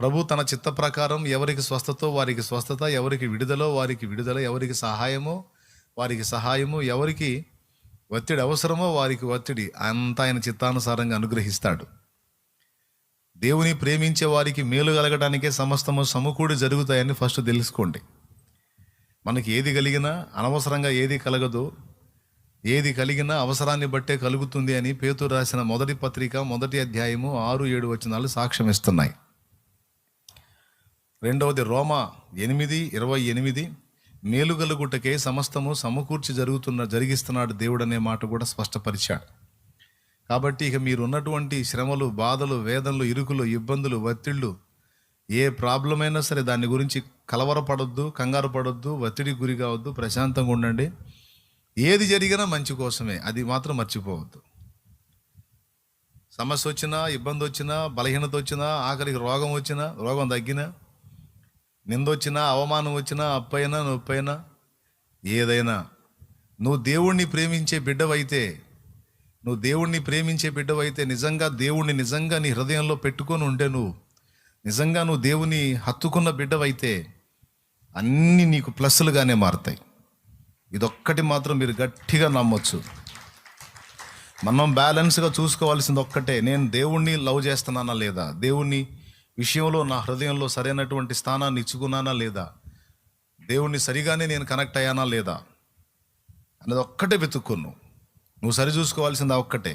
ప్రభు తన చిత్త ప్రకారం ఎవరికి స్వస్థతో వారికి స్వస్థత ఎవరికి విడుదల వారికి విడుదల ఎవరికి సహాయమో వారికి సహాయము ఎవరికి ఒత్తిడి అవసరమో వారికి ఒత్తిడి అంతా ఆయన చిత్తానుసారంగా అనుగ్రహిస్తాడు. దేవుని ప్రేమించే వారికి మేలు కలగడానికే సమస్తము సమకూడి జరుగుతాయని ఫస్ట్ తెలుసుకోండి. మనకి ఏది కలిగినా అనవసరంగా ఏది కలగదో. ఏది కలిగినా అవసరాన్ని బట్టే కలుగుతుంది అని పేతురు రాసిన మొదటి పత్రిక మొదటి అధ్యాయము ఆరు ఏడు వచనాలు సాక్ష్యం ఇస్తున్నాయి రెండవది రోమా ఎనిమిది ఇరవై ఎనిమిది. మేలుగలుగుటకే సమస్తము సమకూర్చి జరుగుతున్న జరిగిస్తున్నాడు దేవుడు అనే మాట కూడా స్పష్టపరిచాడు. కాబట్టి ఇక మీరు ఉన్నటువంటి శ్రమలు బాధలు వేదనలు ఇరుకులు ఇబ్బందులు ఒత్తిళ్ళు ఏ ప్రాబ్లం అయినా సరే దాని గురించి కలవరపడొద్దు కంగారు పడొద్దు ఒత్తిడి గురి కావద్దు ప్రశాంతంగా ఉండండి. ఏది జరిగినా మంచి కోసమే అది మాత్రం మర్చిపోవద్దు. సమస్య వచ్చినా ఇబ్బంది వచ్చినా బలహీనత వచ్చినా ఆఖరికి రోగం వచ్చినా రోగం తగ్గినా నిందొచ్చినా అవమానం వచ్చినా అప్పైనా నొప్పైనా ఏదైనా. నువ్వు దేవుణ్ణి ప్రేమించే బిడ్డవైతే నువ్వు దేవుణ్ణి ప్రేమించే బిడ్డవైతే నిజంగా దేవుణ్ణి నిజంగా నీ హృదయంలో పెట్టుకొని ఉంటే నువ్వు నిజంగా నువ్వు దేవుని హత్తుకున్న బిడ్డవైతే అన్నీ నీకు ప్లస్లుగానే మారుతాయి. ఇదొక్కటి మాత్రం మీరు గట్టిగా నమ్మొచ్చు. మనం బ్యాలెన్స్గా చూసుకోవాల్సింది ఒక్కటే నేను దేవుణ్ణి లవ్ చేస్తున్నానా లేదా? దేవుణ్ణి విషయంలో నా హృదయంలో సరైనటువంటి స్థానాన్ని ఇచ్చుకున్నానా లేదా? దేవుణ్ణి సరిగానే నేను కనెక్ట్ అయ్యానా లేదా? అనేది ఒక్కటే వెతుక్కున్నావు నువ్వు సరి చూసుకోవాల్సింది ఆ ఒక్కటే.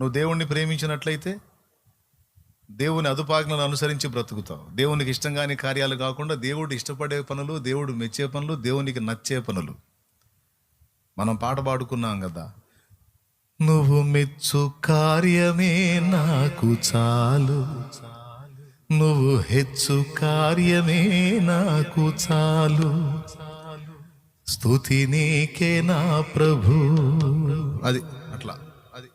నువ్వు దేవుణ్ణి ప్రేమించినట్లయితే దేవుని అదుపాజ్ఞలను అనుసరించి బ్రతుకుతావు. దేవునికి ఇష్టం కాని కార్యాలు కాకుండా దేవుడు ఇష్టపడే పనులు దేవుడు మెచ్చే పనులు దేవునికి నచ్చే పనులు. మనం పాట పాడుకున్నాం కదా? నువ్వు మెచ్చు కార్యమే నాకు చాలు. నువ్వు హెచ్చు కార్యమే నాకు చాలు. స్థుతి నీకే నా ప్రభు. అది అట్లా. అది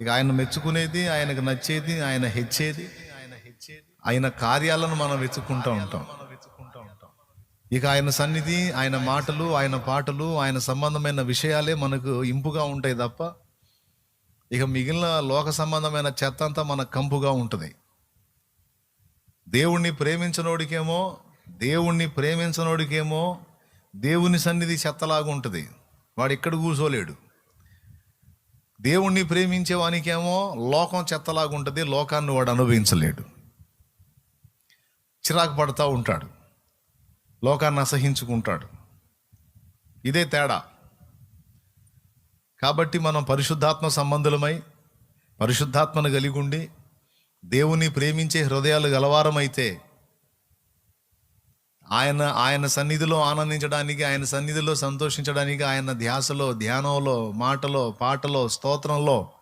ఇక ఆయన మెచ్చుకునేది ఆయనకు నచ్చేది ఆయన హెచ్చేది ఆయన హెచ్చేది ఆయన కార్యాలను మనం వెతుక్కుంటూ ఉంటాం. ఇక ఆయన సన్నిధి ఆయన మాటలు ఆయన పాటలు ఆయన సంబంధమైన విషయాలే మనకు ఇంపుగా ఉంటాయి తప్ప ఇక మిగిలిన లోక సంబంధమైన చెత్త అంతా మన కంపుగా ఉంటుంది. దేవుణ్ణి ప్రేమించనోడికేమో దేవుణ్ణి ప్రేమించనోడికేమో దేవుని సన్నిధి చెత్తలాగా ఉంటుంది. వాడు ఎక్కడ కూర్చోలేడు. దేవుణ్ణి ప్రేమించేవానికేమో లోకం చెత్తలాగా ఉంటుంది లోకాన్ని వాడు అనుభవించలేడు. చిరాకు పడుతూ ఉంటాడు. లోకాన్ని అసహించుకుంటాడు. ఇదే తేడా. కాబట్టి మనం పరిశుద్ధాత్మ సంబంధులమై పరిశుద్ధాత్మను కలిగి ఉండి దేవుని ప్రేమించే హృదయాలు గలవారమైతే ఆయన ఆయన సన్నిధిలో ఆనందించడానికి ఆయన సన్నిధిలో సంతోషించడానికి ఆయన ధ్యాసలో ధ్యానంలో మాటలో పాటలో స్తోత్రంలో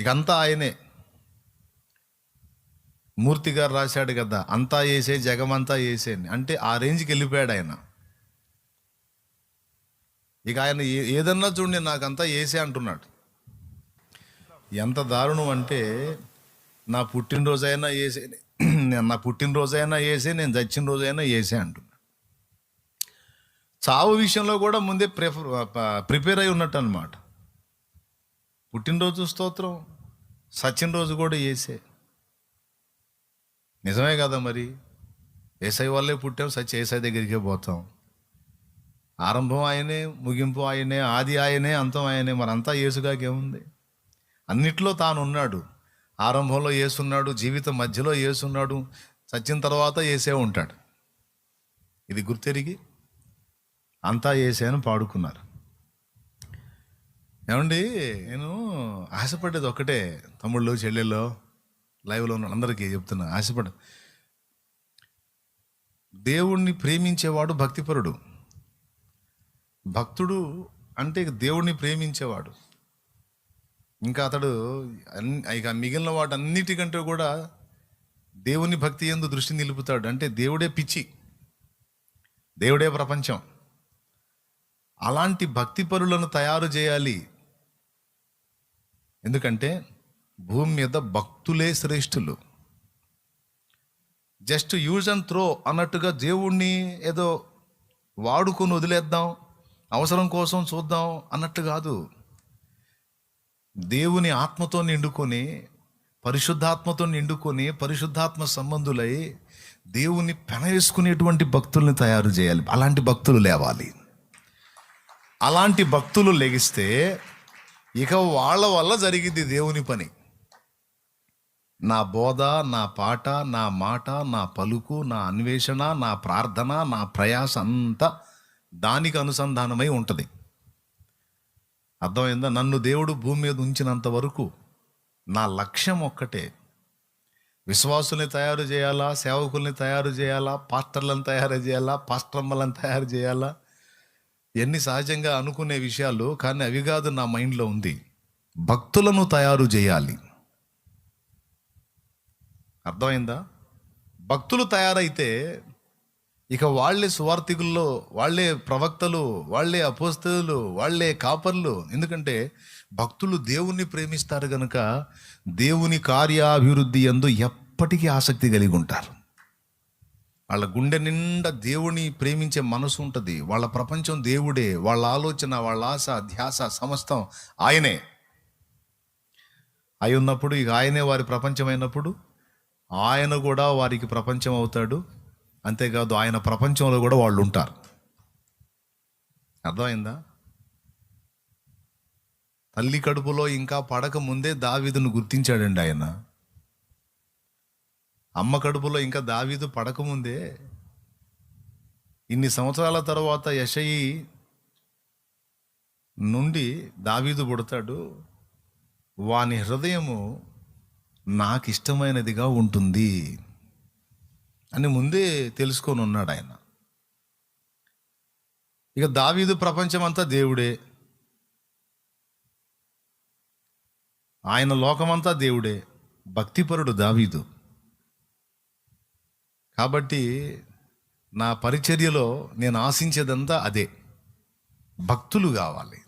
ఇకంతా ఆయనే. మూర్తి గారు రాశాడు కదా అంతా వేసే జగమంతా వేసే అని. అంటే ఆ రేంజ్కి వెళ్ళిపోయాడు ఆయన. ఇక ఆయన ఏ- ఏదన్నా చూడండి నాకంతా వేసే అంటున్నాడు. ఎంత దారుణం అంటే నా పుట్టినరోజైనా వేసే నా పుట్టినరోజైనా వేసే నేను చచ్చిన రోజైనా వేసే అంటున్నాడు చావు విషయంలో కూడా ముందే ప్రిఫర్ ప్రిపేర్ అయి ఉన్నట్టు అనమాట పుట్టినరోజు స్తోత్రం సచిన రోజు కూడా వేసే నిజమే కదా మరి? ఏసై వల్లే పుట్టాం సచి ఏసై దగ్గరికే పోతాం. ఆరంభం ఆయనే ముగింపు ఆయనే ఆది ఆయనే అంతం ఆయనే మరంతా ఏసుగాకేముంది అన్నిట్లో తాను ఉన్నాడు ఆరంభంలో ఏసున్నాడు జీవితం మధ్యలో ఏసున్నాడు చచ్చిన తర్వాత ఏసే ఉంటాడు. ఇది గుర్తెరిగి అంతా ఏసే పాడుకున్నారు. ఏమండి నేను ఆశపడేది ఒకటే తమ్ముళ్ళు చెల్లెల్లో లైవ్లో ఉన్న అందరికీ చెప్తున్నా ఆశపడ దేవుణ్ణి ప్రేమించేవాడు భక్తిపరుడు. భక్తుడు అంటే ఇక దేవుణ్ణి ప్రేమించేవాడు. ఇంకా అతడు అన్ని ఇక మిగిలిన వాటన్నిటికంటే కూడా దేవుని భక్తి ఎందు దృష్టి నిలుపుతాడు. అంటే దేవుడే పిచ్చి. దేవుడే ప్రపంచం. అలాంటి భక్తి పరులను తయారు చేయాలి. ఎందుకంటే భూమి మీద భక్తులే శ్రేష్ఠులు. జస్ట్ యూజ్ అండ్ త్రో అన్నట్టుగా దేవుణ్ణి ఏదో వాడుకొని వదిలేద్దాం అవసరం కోసం చూద్దాం అన్నట్టు కాదు. దేవుని ఆత్మతో నిండుకొని పరిశుద్ధాత్మతో నిండుకొని పరిశుద్ధాత్మ సంబంధులై దేవుని పెనవేసుకునేటువంటి భక్తుల్ని తయారు చేయాలి. అలాంటి భక్తులు లేవాలి. అలాంటి భక్తులు లెగిస్తే ఇక వాళ్ళ వల్ల జరిగింది దేవుని పని. నా బోధ నా పాట నా మాట నా పలుకు నా అన్వేషణ నా ప్రార్థన నా ప్రయాస అంతా దానికి అనుసంధానమై ఉంటుంది. అర్థమైందా? నన్ను దేవుడు భూమి మీద ఉంచినంత వరకు నా లక్ష్యం ఒక్కటే. విశ్వాసుల్ని తయారు చేయాలా? సేవకుల్ని తయారు చేయాలా? పాస్టర్లను తయారు చేయాలా? పాస్టర్మ్మలను తయారు చేయాలా? ఎన్ని సహజంగా అనుకునే విషయాలు కానీ అవి కాదు నా మైండ్లో ఉంది. భక్తులను తయారు చేయాలి. అర్థమైందా? భక్తులు తయారైతే ఇక వాళ్ళే సువార్థికుల్లో వాళ్ళే ప్రవక్తలు వాళ్ళే అపోస్తలు వాళ్ళే కాపర్లు. ఎందుకంటే భక్తులు దేవుణ్ణి ప్రేమిస్తారు గనుక దేవుని కార్యాభివృద్ధి ఎందు ఎప్పటికీ ఆసక్తి కలిగి ఉంటారు. వాళ్ళ గుండె నిండా దేవుని ప్రేమించే మనసు ఉంటుంది. వాళ్ళ ప్రపంచం దేవుడే. వాళ్ళ ఆలోచన వాళ్ళ ఆశ ధ్యాస సమస్తం ఆయనే. అయి ఉన్నప్పుడు ఇక ఆయనే వారి ప్రపంచం అయినప్పుడు ఆయన కూడా వారికి ప్రపంచం అవుతాడు. అంతేకాదు ఆయన ప్రపంచంలో కూడా వాళ్ళు ఉంటారు. అర్థమైందా? తల్లి కడుపులో ఇంకా పడక ముందే దావీదును గుర్తించాడండి ఆయన. అమ్మ కడుపులో ఇంకా దావీదు పడకముందే ఇన్ని సంవత్సరాల తర్వాత యషయి నుండి దావీదు పుడతాడు. వాని హృదయము నాకు ఇష్టమైనదిగా ఉంటుంది. అని ముందే తెలుసుకొని ఉన్నాడు ఆయన. ఇక దావీదు ప్రపంచం అంతా దేవుడే. ఆయన లోకమంతా దేవుడే. భక్తిపరుడు దావీదు. కాబట్టి నా పరిచర్యలో నేను ఆశించేదంతా అదే. భక్తులు కావాలి.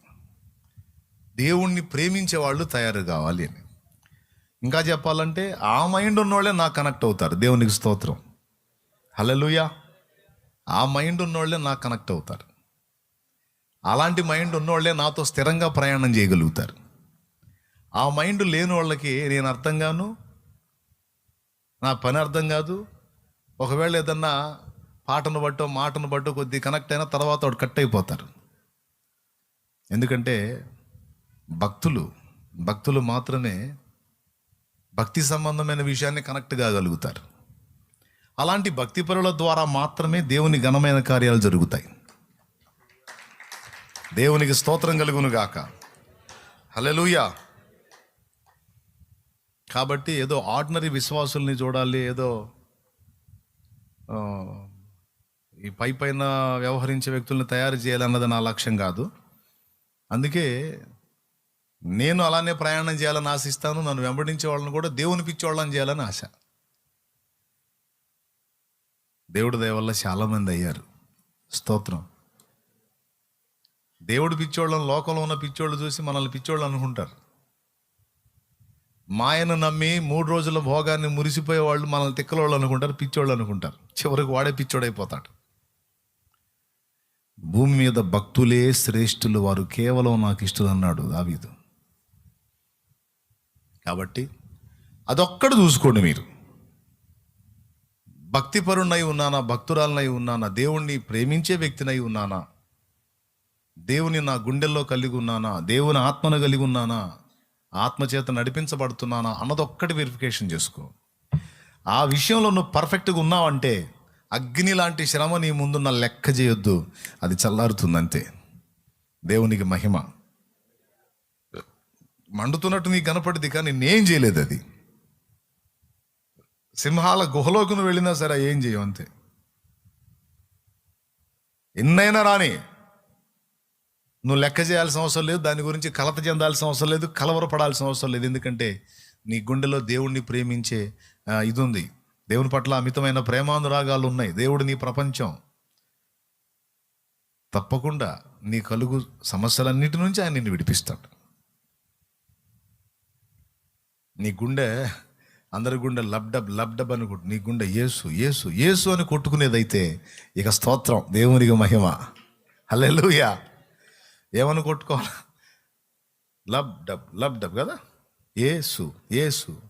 దేవుణ్ణి ప్రేమించే వాళ్ళు తయారు కావాలి అని. ఇంకా చెప్పాలంటే ఆ మైండ్ ఉన్నోళ్ళే నాకు కనెక్ట్ అవుతారు. దేవునికి స్తోత్రం. హలలుయా ఆ మైండ్ ఉన్నోళ్ళే నాకు కనెక్ట్ అవుతారు. అలాంటి మైండ్ ఉన్నోళ్ళే నాతో స్థిరంగా ప్రయాణం చేయగలుగుతారు. ఆ మైండ్ లేని వాళ్ళకి నేను అర్థం కాను నా పని అర్థం కాదు. ఒకవేళ ఏదన్నా పాటను బట్టో మాటను బట్టో కొద్ది కనెక్ట్ అయినా తర్వాత వాడు కట్ అయిపోతారు. ఎందుకంటే భక్తులు భక్తులు మాత్రమే భక్తి సంబంధమైన విషయాన్ని కనెక్ట్ కాగలుగుతారు. అలాంటి భక్తి పరుల ద్వారా మాత్రమే దేవుని ఘనమైన కార్యాలు జరుగుతాయి. దేవునికి స్తోత్రం కలుగును గాక. హల్లెలూయా. కాబట్టి ఏదో ఆర్డినరీ విశ్వాసుల్ని చూడాలి ఏదో ఈ పై పైన వ్యవహరించే వ్యక్తుల్ని తయారు చేయాలన్నది నా లక్ష్యం కాదు. అందుకే నేను అలానే ప్రయాణం చేయాలని ఆశిస్తాను నన్ను వెంబడించే వాళ్ళని కూడా దేవుని వాళ్ళని చేయాలని ఆశ. దేవుడి దయవల్ల చాలామంది అయ్యారు. స్తోత్రం. దేవుడు పిచ్చోళ్ళని లోకంలో ఉన్న పిచ్చోళ్ళు చూసి మనల్ని పిచ్చోళ్ళు అనుకుంటారు. మాయను నమ్మి మూడు రోజుల భోగాన్ని మురిసిపోయే వాళ్ళు మనల్ని తిక్కలోళ్ళు అనుకుంటారు పిచ్చోళ్ళు అనుకుంటారు. చివరికి వాడే పిచ్చోడైపోతాడు. భూమి మీద భక్తులే శ్రేష్ఠులు వారు కేవలం నాకు ఇష్టలు అన్నాడు దావీదు. కాబట్టి అదొక్కడు చూసుకోండి మీరు. భక్తిపరుణ్ణై ఉన్నానా భక్తురాలనై ఉన్నానా దేవుణ్ణి ప్రేమించే వ్యక్తినై ఉన్నానా? దేవుని నా గుండెల్లో కలిగి ఉన్నానా? దేవుని ఆత్మను కలిగి ఉన్నానా? ఆత్మచేత నడిపించబడుతున్నానా? అన్నదొక్కటి వెరిఫికేషన్ చేసుకో. ఆ విషయంలో నువ్వు పర్ఫెక్ట్గా ఉన్నావంటే అగ్ని లాంటి శ్రమ నీ ముందు నా లెక్క చేయొద్దు. అది చల్లారుతుంది అంతే దేవునికి మహిమ. మండుతున్నట్టు నీకు కనపడింది కానీ నేనేం చేయలేదు అది. సింహాల గుహలోకి నువ్వు వెళ్ళినా సరే ఏం చేయవు అంతే. ఎన్నైనా రాని నువ్వు లెక్క చేయాల్సిన అవసరం లేదు దాని గురించి కలత చెందాల్సిన అవసరం లేదు కలవరపడాల్సిన అవసరం లేదు. ఎందుకంటే నీ గుండెలో దేవుణ్ణి ప్రేమించే ఇది ఉంది దేవుని పట్ల అమితమైన ప్రేమానురాగాలు ఉన్నాయి. దేవుడు నీ ప్రపంచం. తప్పకుండా నీ కలుగు సమస్యలన్నిటి నుంచి ఆయన నిన్ను విడిపిస్తాడు. నీ గుండె అందరి గుండె లబ్డబ్ లబ్డబ్ అని కొట్టు నీ గుండె యేసు ఏసు యేసు అని కొట్టుకునేదైతే ఇక స్తోత్రం దేవునికి మహిమ. హల్లెలూయా. ఏమని కొట్టుకోవాలి? లబ్ డబ్ లబ్ డబ్ కదా? ఏసు ఏసు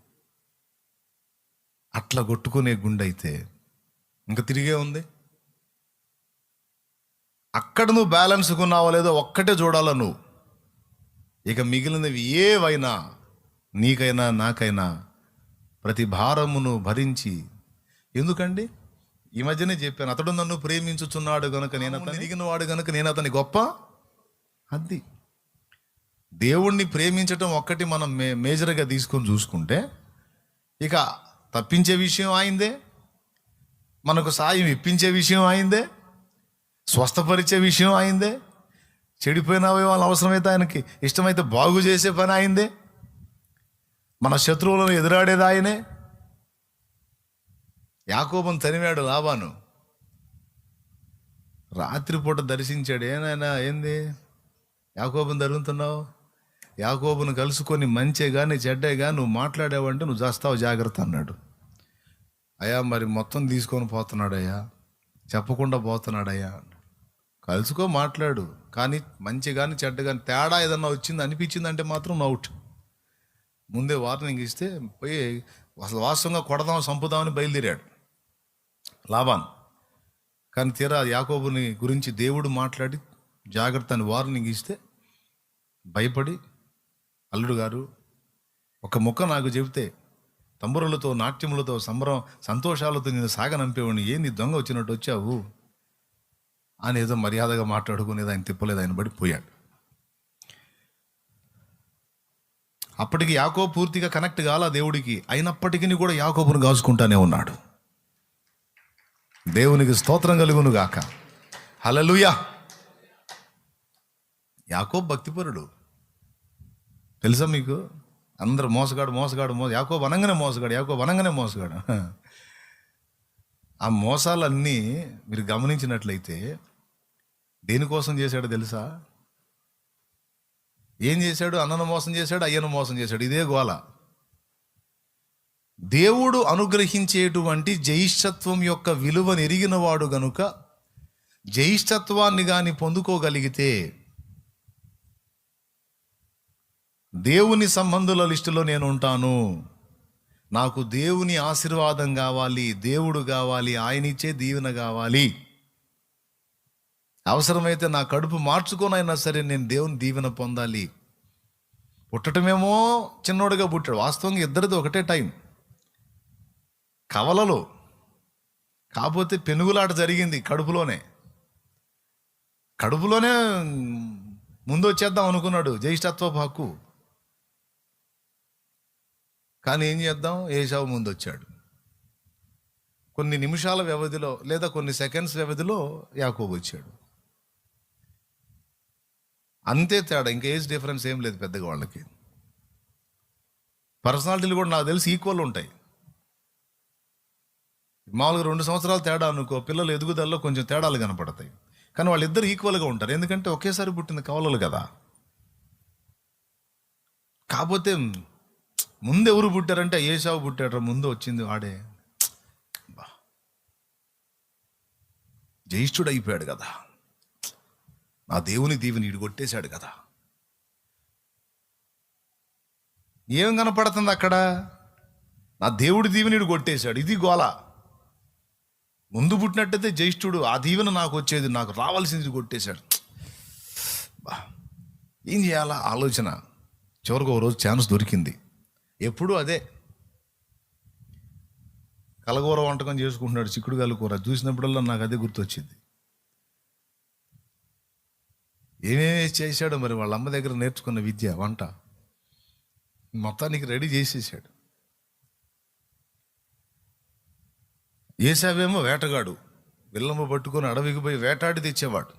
అట్లా కొట్టుకునే గుండె అయితే ఇంకా తిరిగే ఉంది. అక్కడ నువ్వు బ్యాలెన్స్ కొన్నావో లేదో ఒక్కటే చూడాల నువ్వు. ఇక మిగిలినవి ఏవైనా నీకైనా నాకైనా ప్రతి భారమును భరించి. ఎందుకండి? ఈ మధ్యనే చెప్పాను అతడు నన్ను ప్రేమించుచున్నాడు గనుక నేను అతను ఎదిగిన వాడు గనుక నేను అతని గొప్ప? అది. దేవుణ్ణి ప్రేమించటం ఒక్కటి మనం మే మేజర్గా తీసుకొని చూసుకుంటే ఇక తప్పించే విషయం ఆయిందే? మనకు సాయం ఇప్పించే విషయం ఆయిందే? స్వస్థపరిచే విషయం అయిందే చెడిపోయిన అవయవాలు అవసరమైతే ఆయనకి ఇష్టమైతే బాగు చేసే పని అయిందే మన శత్రువులను ఎదురాడేది ఆయనే యాకోబం తనివాడు లాభాను రాత్రిపూట దర్శించాడు. ఏనాయనా ఏంది? యాకోబుని తరుగుతున్నావు? యాకోబును కలుసుకొని మంచే కానీ చెడ్డే కానీ నువ్వు మాట్లాడావంటే నువ్వు చేస్తావు జాగ్రత్త అన్నాడు. అయ్యా మరి మొత్తం తీసుకొని పోతున్నాడయ్యా? చెప్పకుండా పోతున్నాడయ్యా? కలుసుకో మాట్లాడు. కానీ మంచి కానీ చెడ్డ కానీ తేడా ఏదన్నా వచ్చింది అనిపించిందంటే మాత్రం అవుట్ ముందే వార్నింగ్ ఇస్తే పోయి అసలు వాస్తవంగా కొడదాం చంపుదామని బయలుదేరాడు. లాభాన్. కానీ తీరా యాకోబుని గురించి దేవుడు మాట్లాడి జాగ్రత్త అని వార్నింగ్ ఇస్తే భయపడి అల్లుడు గారు ఒక ముఖ నాకు చెబితే తంబురులతో నాట్యములతో సంబరం సంతోషాలతో నేను సాగనంపేవాడిని. ఏంది దొంగ వచ్చినట్టు వచ్చావు? అని ఏదో మర్యాదగా మాట్లాడుకునేది ఆయన తిప్పలేదు ఆయన బడి అప్పటికి యాకో పూర్తిగా కనెక్ట్ కాల దేవుడికి. అయినప్పటికీ కూడా యాకోబును కాచుకుంటానే ఉన్నాడు. దేవునికి స్తోత్రం కలుగును గాక. హలలుయా యాకోబ్ భక్తిపరుడు. తెలుసా మీకు? అందరు మోసగాడు మోసగాడు మోస యాకోబ్ అనంగానే మోసగాడు యాకోబ్ అనంగానే మోసగాడు. ఆ మోసాలన్నీ మీరు గమనించినట్లయితే దేనికోసం చేశాడో తెలుసా? ఏం చేశాడు? అన్నను మోసం చేశాడు అయ్యను మోసం చేశాడు. ఇదే గోల. దేవుడు అనుగ్రహించేటువంటి జయిష్టత్వం యొక్క విలువను ఎరిగినవాడు గనుక జయిష్టత్వాన్ని కానీ పొందుకోగలిగితే దేవుని సంబంధుల లిస్టులో నేను ఉంటాను. నాకు దేవుని ఆశీర్వాదం కావాలి దేవుడు కావాలి ఆయన ఇచ్చే దీవెన కావాలి. అవసరమైతే నా కడుపు మార్చుకోనైనా సరే నేను దేవుని దీవెన పొందాలి. పుట్టటమేమో చిన్నోడుగా పుట్టాడు. వాస్తవంగా ఇద్దరిది ఒకటే టైం. కవలలో కాకపోతే పెనుగులాట జరిగింది కడుపులోనే. కడుపులోనే ముందు వచ్చేద్దాం అనుకున్నాడు జ్యేష్ఠత్వపు హక్కు. కానీ ఏం చేద్దాం? ఏషావు ముందు వచ్చాడు. కొన్ని నిమిషాల వ్యవధిలో లేదా కొన్ని సెకండ్స్ వ్యవధిలో యాకోబు వచ్చాడు. అంతే తేడా ఇంకా ఏజ్ డిఫరెన్స్ ఏం లేదు పెద్దగా వాళ్ళకి. పర్సనాలిటీలు కూడా నాకు తెలిసి ఈక్వల్ ఉంటాయి. మామూలుగా రెండు సంవత్సరాలు తేడా అనుకో పిల్లలు ఎదుగుదలలో కొంచెం తేడాలు కనపడతాయి. కానీ వాళ్ళిద్దరు ఈక్వల్గా ఉంటారు. ఎందుకంటే ఒకేసారి పుట్టిన కవలలు కదా. కాకపోతే ముందు ఎవరు పుట్టారంటే ఏషావు పుట్టాడు ముందు వచ్చింది వాడే. బా. జ్యేష్ఠుడు అయిపోయాడు కదా. నా దేవుని దీవిని ఇడు కొట్టేశాడు కదా. ఏం కనపడుతుంది అక్కడ? నా దేవుడి దీవెని ఇడు కొట్టేశాడు ఇది గోల ముందు పుట్టినట్టయితే జ్యేష్ఠుడు ఆ దీవెన నాకు వచ్చేది నాకు రావాల్సింది కొట్టేశాడు బా. ఏం చేయాలా? ఆలోచన. చివరికి ఒక రోజు ఛాన్స్ దొరికింది. ఎప్పుడు అదే. కలగూర వంటకం చేసుకుంటున్నాడు చిక్కుడు కూర. చూసినప్పుడల్లా నాకు అదే గుర్తొచ్చింది. ఏమేమి చేశాడో మరి వాళ్ళ అమ్మ దగ్గర నేర్చుకున్న విద్య వంట. మొత్తానికి రెడీ చేసేసాడు. ఏసావేమో వేటగాడు. విల్లమ్మ పట్టుకొని అడవికి పోయి వేటాడి తెచ్చేవాడు.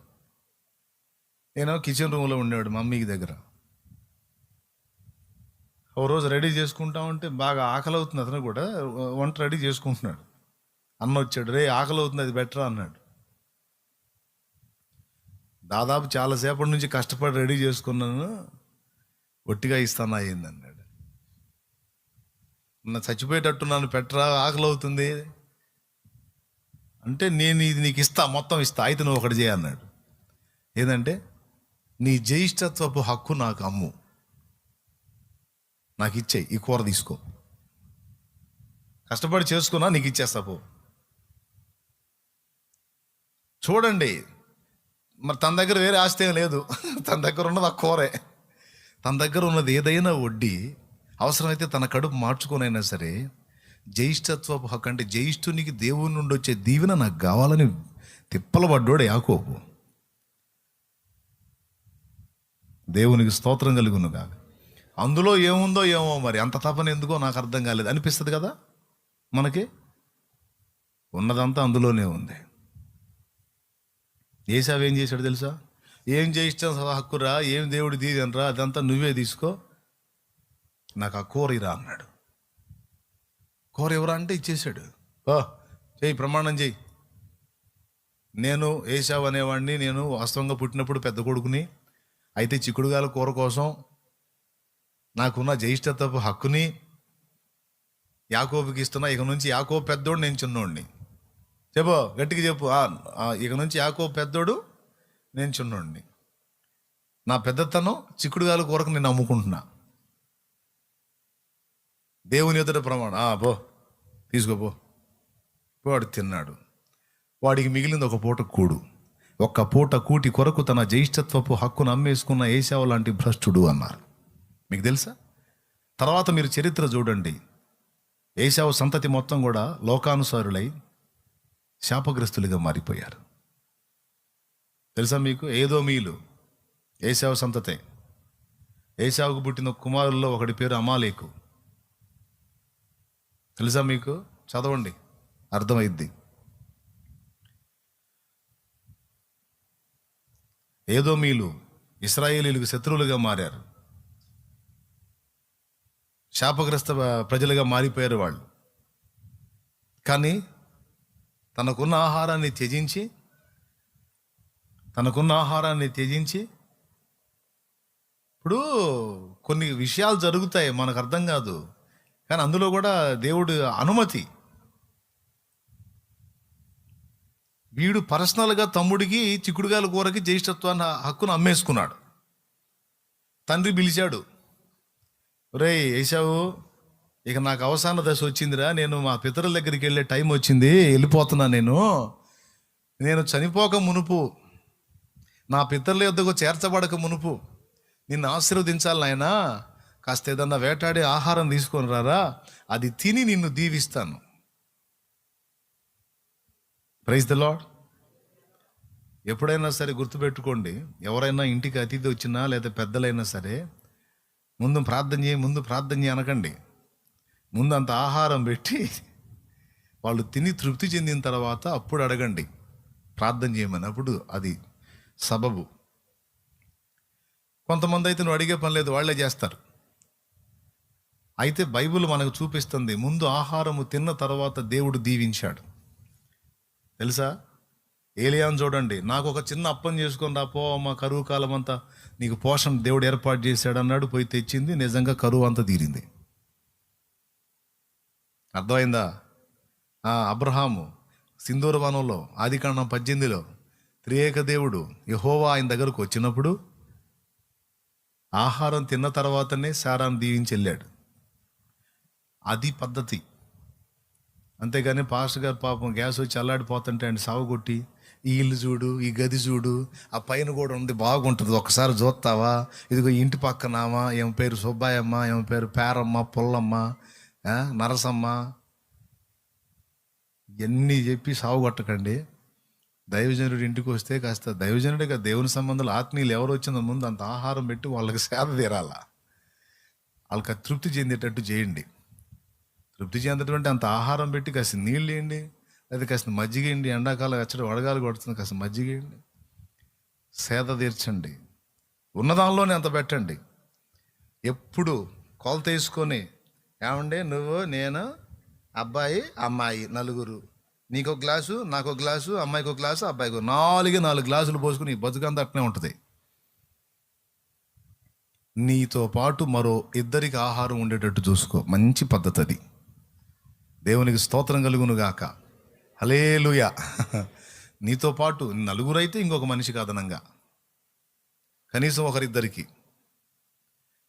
నేను కిచెన్ రూమ్లో ఉండేవాడు మమ్మీకి దగ్గర. ఓ రోజు రెడీ చేసుకుంటా ఉంటే బాగా ఆకలి అవుతుంది అతను కూడా వంట రెడీ చేసుకుంటున్నాడు. అన్న వచ్చాడు రే ఆకలి అవుతుంది అది బెటరా అన్నాడు. దాదాపు చాలాసేపటి నుంచి కష్టపడి రెడీ చేసుకున్నాను. ఒట్టిగా ఇస్తాను అయ్యింది అన్నాడు. నా చచ్చిపోయేటట్టున్నాను పెట్టరా ఆకలి అవుతుంది అంటే నేను ఇది నీకు ఇస్తా మొత్తం ఇస్తా అయితే నువ్వు ఒకటి చేయన్నాడు ఏంటంటే నీ జ్యేష్ఠత్వపు హక్కు నాకు అమ్ము. నాకు ఇచ్చేయి ఈ కూర తీసుకో. కష్టపడి చేసుకున్నా నీకు ఇచ్చేస్తా పో. చూడండి మరి తన దగ్గర వేరే ఆస్తి ఏం లేదు. తన దగ్గర ఉన్నది ఆ కూరే. తన దగ్గర ఉన్నది ఏదైనా వడ్డీ అవసరమైతే తన కడుపు మార్చుకొనైనా సరే జ్యేష్ఠత్వపు హక్కు అంటే జ్యేష్ఠునికి దేవుని నుండి వచ్చే దీవెన నాకు కావాలని తిప్పల పడ్డోడు యాకోబు. దేవునికి స్తోత్రం కలుగునుగా అందులో ఏముందో ఏమో మరి అంత తపన ఎందుకో నాకు అర్థం కాలేదు. అనిపిస్తుంది కదా మనకి? ఉన్నదంతా అందులోనే ఉంది. ఏసావు ఏం చేశాడు తెలుసా? ఏం చేయిస్తాం హక్కురా ఏం దేవుడు దీవెనరా అదంతా నువ్వే తీసుకో. నాకు ఆ కూర ఇరా అన్నాడు. కూర ఎవరా అంటే ఇచ్చేసాడు ఓ చేయి ప్రమాణం చేయి నేను ఏసావు అనేవాడిని నేను వాస్తవంగా పుట్టినప్పుడు పెద్ద కొడుకుని అయితే చిక్కుడుగాల కూర కోసం నాకున్న జ్యేష్ఠతపు హక్కుని యాకోబుకి ఇస్తున్నా. ఇక నుంచి యాకోబు పెద్దోడు నేను చిన్నోడిని. చెప్పు గట్టిగా చెప్పు. ఇక నుంచి యాకో పెద్దోడు నేను చిన్నోడిని. నా పెద్దతనం చిక్కుడుగాల కూరకు నేను అమ్ముకుంటున్నా. దేవుని ఎదుట ప్రమాణం. పో. తీసుకోపో వాడు తిన్నాడు. వాడికి మిగిలింది ఒక పూట కూడు. ఒక్క పూట కూటి కొరకు తన జ్యేష్ఠత్వపు హక్కును అమ్మేసుకున్న ఏసావు లాంటి భ్రష్టుడు అన్నారు. మీకు తెలుసా? తర్వాత మీరు చరిత్ర చూడండి. ఏసావు సంతతి మొత్తం కూడా లోకానుసారులై శాపగ్రస్తులుగా మారిపోయారు. తెలుసా మీకు? ఏదో మీలు ఏసావు సంతతే. ఏసావుకు పుట్టిన కుమారుల్లో ఒకటి పేరు అమాలేకు. తెలుసా మీకు? చదవండి అర్థమైద్ది. ఏదో మీలు ఇస్రాయేలీలకు శత్రువులుగా మారారు. శాపగ్రస్త ప్రజలుగా మారిపోయారు వాళ్ళు. కానీ తనకున్న ఆహారాన్ని త్యజించి తనకున్న ఆహారాన్ని త్యజించి ఇప్పుడు కొన్ని విషయాలు జరుగుతాయి మనకు అర్థం కాదు. కానీ అందులో కూడా దేవుడు అనుమతి. వీడు పర్సనల్గా తమ్ముడికి చిక్కుడుగాయల కూరకి జ్యేష్ఠత్వాన్ని హక్కును అమ్మేసుకున్నాడు. తండ్రి పిలిచాడు రే వేసావు ఇక నాకు అవసాన దశ వచ్చిందిరా. నేను మా పితరుల దగ్గరికి వెళ్ళే టైం వచ్చింది. వెళ్ళిపోతున్నా నేను. నేను చనిపోక మునుపు నా పితరుల యొద్దకు చేర్చబడక మునుపు నిన్ను ఆశీర్వదించాలి నాయన. కాస్త ఏదన్నా వేటాడి ఆహారం తీసుకొని రారా. అది తిని నిన్ను దీవిస్తాను. ప్రైజ్ ద లాడ్ ఎప్పుడైనా సరే గుర్తుపెట్టుకోండి ఎవరైనా ఇంటికి అతిథి వచ్చినా లేదా పెద్దలైనా సరే ముందు ప్రార్థన చేయి ముందు ప్రార్థన చేయి ముందంత ఆహారం పెట్టి వాళ్ళు తిని తృప్తి చెందిన తర్వాత అప్పుడు అడగండి. ప్రార్థన చేయమని అప్పుడు అది సబబు. కొంతమంది అయితే నువ్వు అడిగే పని లేదు వాళ్ళే చేస్తారు. అయితే బైబిల్ మనకు చూపిస్తుంది ముందు ఆహారము తిన్న తర్వాత దేవుడు దీవించాడు. తెలుసా? ఏలియాను చూడండి నాకు ఒక చిన్న అప్పం చేసుకొని రా పో అమ్మ కరువు కాలం అంతా నీకు పోషణ దేవుడు ఏర్పాటు చేశాడు అన్నాడు పోయి తెచ్చింది నిజంగా కరువు అంతా తీరింది. అర్థమైందా? అబ్రహాము సింధూర వనంలో ఆదికాండం పద్దెనిమిదిలో త్రియేక దేవుడు యహోవా ఆయన దగ్గరకు వచ్చినప్పుడు ఆహారం తిన్న తర్వాతనే సారాన్ని దీవించి వెళ్ళాడు. అది పద్ధతి. అంతేగాని పాస్టర్ గారు పాపం గ్యాస్ వచ్చి అల్లాడిపోతుంటే ఆయన సావగొట్టి ఈ ఇల్లు చూడు ఈ గది చూడు ఆ పైన కూడా ఉంది బాగుంటుంది. ఒకసారి చూస్తావా? ఇదిగో ఇంటి పక్కనామా ఏం పేరు సుబ్బాయమ్మ ఏం పేరు పేరమ్మ పుల్లమ్మ నరసమ్మ ఇవన్నీ చెప్పి సావుగొట్టకండి దైవజనుడు ఇంటికి వస్తే కాస్త దైవజనుడిగా దేవుని సంబంధాలు ఆత్మీయులు ఎవరు వచ్చిన ముందు అంత ఆహారం పెట్టి వాళ్ళకి సేద తీరాల? వాళ్ళకి తృప్తి చెందేటట్టు చేయండి. తృప్తి చెందేటటువంటి అంత ఆహారం పెట్టి కాస్త నీళ్ళు వేయండి లేదా కాస్త మజ్జిగేయండి ఎండాకాలం వచ్చడం వడగాలు కొడుతుంది కాస్త మజ్జిగేయండి సేద తీర్చండి. ఉన్నదానిలోనే అంత పెట్టండి. ఎప్పుడు కొలత వేసుకొని ఏమండి? నువ్వు నేను అబ్బాయి అమ్మాయి నలుగురు. నీకు గ్లాసు నాకు గ్లాసు అమ్మాయికి ఒక గ్లాసు అబ్బాయికి ఒక నాలుగే నాలుగు గ్లాసులు పోసుకుని బతుకంతా అట్నే ఉంటుంది. నీతో పాటు మరో ఇద్దరికి ఆహారం ఉండేటట్టు చూసుకో. మంచి పద్ధతి అది దేవునికి స్తోత్రం కలుగును గాక హలేలుయా నీతో పాటు నలుగురైతే ఇంకొక మనిషి కాదనంగా. కనీసం ఒకరిద్దరికి.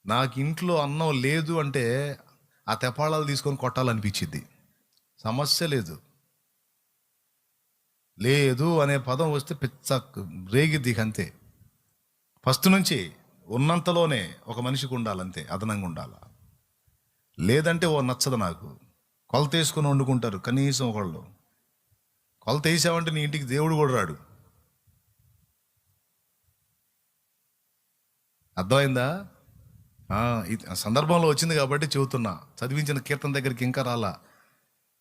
నాకు ఇంట్లో అన్నం లేదు అంటే ఆ తెపాళాలు తీసుకొని కొట్టాలనిపించింది. సమస్య లేదు. లేదు అనే పదం వస్తే పిచ్చ రేగిద్ది అంతే. ఫస్ట్ నుంచి ఉన్నంతలోనే ఒక మనిషికి ఉండాలంతే అదనంగా ఉండాల? లేదంటే ఓ నచ్చదు నాకు. కొలత వేసుకొని వండుకుంటారు కనీసం ఒకళ్ళు. కొలత వేసావంటే నీ ఇంటికి దేవుడు కూడా రాడు. అర్థమైందా? సందర్భంలో వచ్చింది కాబట్టి చెబుతున్నా. చదివించిన కీర్తన దగ్గరికి ఇంకా రాలా.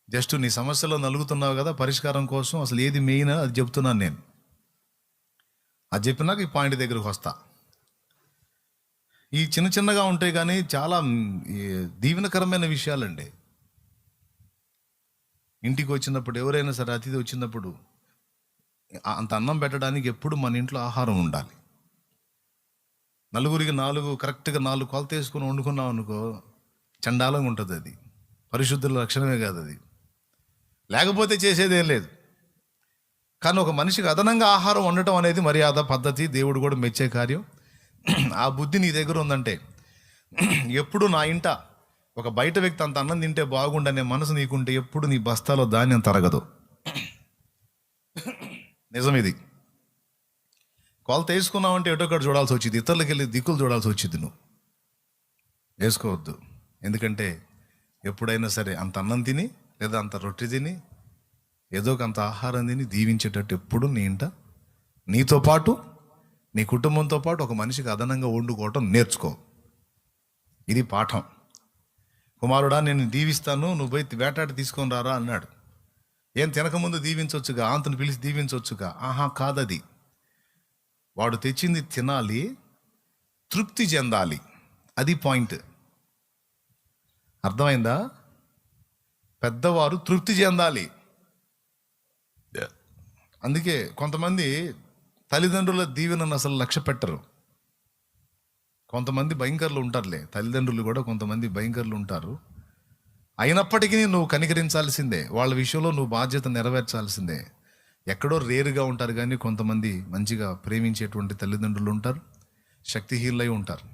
జస్ట్ నీ సమస్యలో నలుగుతున్నావు కదా పరిష్కారం కోసం అసలు ఏది మెయిన్ అది చెప్తున్నాను నేను. అది చెప్పినాక ఈ పాయింట్ దగ్గరికి వస్తా. ఈ చిన్న చిన్నగా ఉంటాయి కానీ చాలా దీవెనకరమైన విషయాలండి. ఇంటికి వచ్చినప్పుడు ఎవరైనా సరే అతిథి వచ్చినప్పుడు అంత అన్నం పెట్టడానికి ఎప్పుడు మన ఇంట్లో ఆహారం ఉండాలి. నలుగురికి నాలుగు కరెక్ట్గా నాలుగు కొలత వేసుకొని వండుకున్నాం అనుకో చండాలంగా ఉంటుంది అది. పరిశుద్ధుల లక్షణమే కాదు అది. లేకపోతే చేసేదేం లేదు. కానీ ఒక మనిషికి అదనంగా ఆహారం వండటం అనేది మర్యాద పద్ధతి దేవుడు కూడా మెచ్చే కార్యం. ఆ బుద్ధి నీ దగ్గర ఉందంటే ఎప్పుడు నా ఇంట ఒక బయట వ్యక్తి అంత అన్నం తింటే బాగుండనే మనసు నీకుంటే ఎప్పుడు నీ బస్తాలో ధాన్యం తరగదు. నిజం ఇది. వాళ్ళు వేసుకున్నావంటే ఎటోకటి చూడాల్సి వచ్చింది. ఇతరులకు వెళ్ళి దిక్కులు చూడాల్సి వచ్చింది నువ్వు. వేసుకోవద్దు. ఎందుకంటే ఎప్పుడైనా సరే అంత అన్నం తిని లేదా అంత రొట్టె తిని ఏదో ఒక అంత ఆహారం తిని దీవించేటట్టు ఎప్పుడు నీ ఇంట నీతో పాటు నీ కుటుంబంతో పాటు ఒక మనిషికి అదనంగా వండుకోవటం నేర్చుకో. ఇది పాఠం. కుమారుడా నేను దీవిస్తాను నువ్వు పోయి వేటాడి తీసుకొని రారా అన్నాడు. ఏం తినకముందు దీవించవచ్చుగా ఆంతను పిలిచి దీవించవచ్చుగా ఆహా కాదది. వాడు తెచ్చింది తినాలి తృప్తి చెందాలి. అది పాయింట్. అర్థమైందా? పెద్దవారు తృప్తి చెందాలి. అందుకే కొంతమంది తల్లిదండ్రుల దీవెనను అసలు లక్ష్య పెట్టరు. కొంతమంది భయంకరులు ఉంటారులే. తల్లిదండ్రులు కూడా కొంతమంది భయంకరులు ఉంటారు. అయినప్పటికీ నువ్వు కనికరించాల్సిందే. వాళ్ళ విషయంలో నువ్వు బాధ్యత నెరవేర్చాల్సిందే. ఎక్కడో రేరుగా ఉంటారు కానీ కొంతమంది మంచిగా ప్రేమించేటువంటి తల్లిదండ్రులు ఉంటారు శక్తిహీనులై ఉంటారు.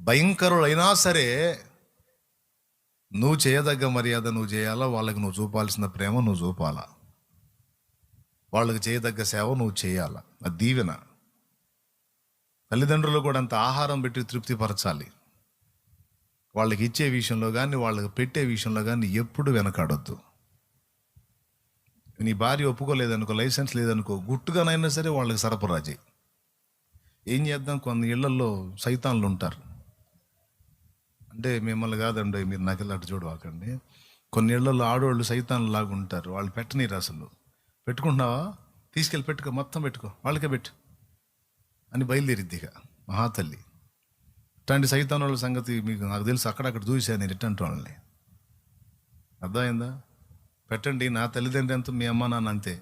భయంకరులైనా సరే నువ్వు చేయదగ్గ మర్యాద నువ్వు చేయాలా వాళ్ళకి నువ్వు చూపాల్సిన ప్రేమ నువ్వు చూపాలా? వాళ్ళకి చేయదగ్గ సేవ నువ్వు చేయాలా? అది దీవెన. తల్లిదండ్రులు కూడా అంత ఆహారం పెట్టి తృప్తిపరచాలి. వాళ్ళకి ఇచ్చే విషయంలో కానీ వాళ్ళకి పెట్టే విషయంలో కానీ ఎప్పుడు వెనకాడొద్దు. నీ భార్య ఒప్పుకోలేదనుకో లైసెన్స్ లేదనుకో గుట్టుగానైనా సరే వాళ్ళకి సరఫరా చేయి. ఏం చేద్దాం? కొన్ని ఇళ్ళల్లో సైతాన్లు ఉంటారు. అంటే మిమ్మల్ని కాదండి మీరు నాకు చూడవాకండి. కొన్ని ఇళ్ళలో ఆడవాళ్ళు సైతాన్లు లాగా ఉంటారు. వాళ్ళు పెట్టనీరు అసలు. పెట్టుకుంటున్నావా? తీసుకెళ్ళి పెట్టుకో మొత్తం పెట్టుకో. వాళ్ళకే పెట్టు. అని బయలుదేరిద్దిగా మహాతల్లి. ఇట్లాంటి సైతాన్ వాళ్ళ సంగతి మీకు నాకు తెలుసు. అక్కడక్కడ చూశాను నేను ఇట్లాంటి వాళ్ళని. అర్థమైందా? పెట్టండి నా తల్లిదండ్రి ఎంత మీ అమ్మ నాన్న అంతే.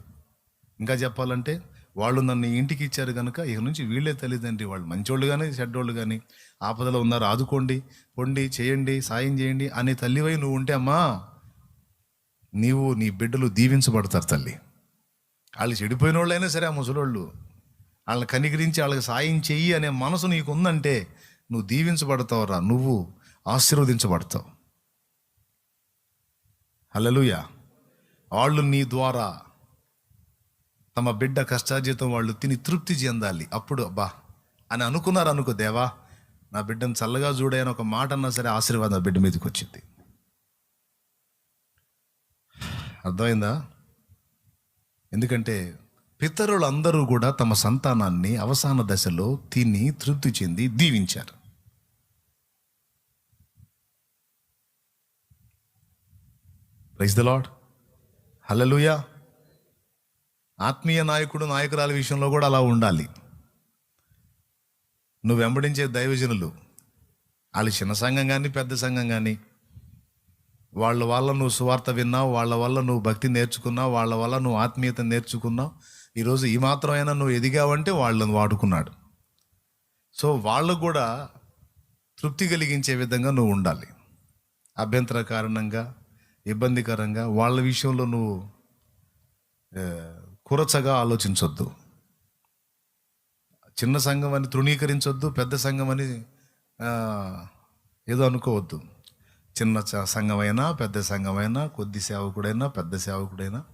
ఇంకా చెప్పాలంటే వాళ్ళు నన్ను ఇంటికి ఇచ్చారు కనుక ఇక నుంచి వీళ్ళే తల్లిదండ్రి. వాళ్ళు మంచోళ్ళు కానీ చెడ్డోళ్ళు కానీ ఆపదలో ఉన్నారు ఆదుకోండి పొండి చేయండి సాయం చేయండి అనే తల్లివై నువ్వు ఉంటే అమ్మా నీవు నీ బిడ్డలు దీవించబడతారు తల్లి. వాళ్ళు చెడిపోయిన వాళ్ళైనా సరే ఆ ముసలోళ్ళు. వాళ్ళని కనికరించి వాళ్ళకి సాయం చెయ్యి అనే మనసు నీకు ఉందంటే నువ్వు దీవించబడతావురా నువ్వు ఆశీర్వదించబడతావు. హలలుయా వాళ్ళు నీ ద్వారా తమ బిడ్డ కష్టార్జితం వాళ్ళు తిని తృప్తి చెందాలి. అప్పుడు అబ్బా అని అనుకున్నారు అనుకో దేవా నా బిడ్డను చల్లగా చూడని ఒక మాట అన్నా సరే ఆశీర్వాదం బిడ్డ మీదకి వచ్చింది. అర్థమైందా? ఎందుకంటే పితరులందరూ కూడా తమ సంతానాన్ని అవసాన దశలో తిని తృప్తి చెంది దీవించారు. Praise the lord hallelujah. ఆత్మీయ నాయకుడు నాయకురాల విషయంలో కూడా అలా ఉండాలి. నువ్వు వెంబడించే దైవజనులు వాళ్ళు చిన్న సంఘం కానీ పెద్ద సంఘం కానీ వాళ్ళ వల్ల నువ్వు సువార్త విన్నావు వాళ్ళ వల్ల నువ్వు భక్తి నేర్చుకున్నావు వాళ్ళ వల్ల నువ్వు ఆత్మీయత నేర్చుకున్నావు. ఈరోజు ఈ మాత్రమైనా నువ్వు ఎదిగావంటే వాళ్ళని వాడుకున్నాడు. సో వాళ్ళు కూడా తృప్తి కలిగించే విధంగా నువ్వు ఉండాలి. అభ్యంతర కారణంగా ఇబ్బందికరంగా వాళ్ళ విషయంలో నువ్వు కురచగా ఆలోచించొద్దు. చిన్న సంఘం అని తృణీకరించొద్దు పెద్ద సంఘం అని ఏదో అనుకోవద్దు. చిన్న చ- సంఘమైనా పెద్ద సంఘమైనా కొద్ది సేవకుడైనా పెద్ద సేవకుడైనా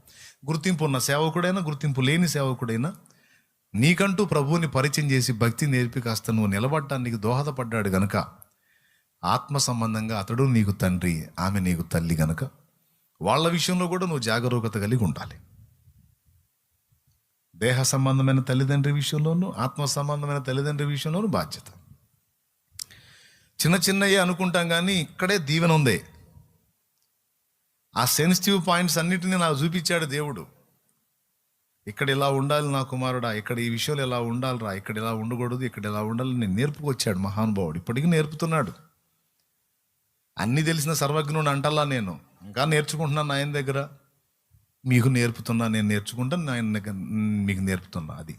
గుర్తింపు ఉన్న సేవకుడైనా గుర్తింపు లేని సేవకుడైనా నీకంటూ ప్రభువుని పరిచయం చేసి భక్తి నేర్పి కాస్త నువ్వు నిలబడటానికి దోహదపడ్డాడు గనక ఆత్మ సంబంధంగా అతడు నీకు తండ్రి ఆమె నీకు తల్లి గనక వాళ్ళ విషయంలో కూడా నువ్వు జాగరూకత కలిగి ఉండాలి. దేహ సంబంధమైన తల్లిదండ్రి విషయంలోనూ ఆత్మ సంబంధమైన తల్లిదండ్రి విషయంలోనూ బాధ్యత. చిన్న చిన్నయే అనుకుంటాం కానీ ఇక్కడే దీవెన ఉంది. ఆ సెన్సిటివ్ పాయింట్స్ అన్నిటినీ నాకు చూపించాడు దేవుడు. ఇక్కడ ఇలా ఉండాలి నా కుమారుడా ఇక్కడ ఈ విషయాలు ఇలా ఉండాలిరా ఇక్కడ ఇలా ఉండకూడదు ఇక్కడ ఇలా ఉండాలి నేను నేర్పుకొచ్చాడు మహానుభావుడు. ఇప్పటికీ నేర్పుతున్నాడు. అన్నీ తెలిసిన సర్వజ్ఞుడు అంటల్లా నేను. ఇంకా నేర్చుకుంటున్నాను ఆయన దగ్గర. మీకు నేర్పుతున్నా నేను నేర్చుకుంటాను ఆయన దగ్గర మీకు నేర్పుతున్నా అది.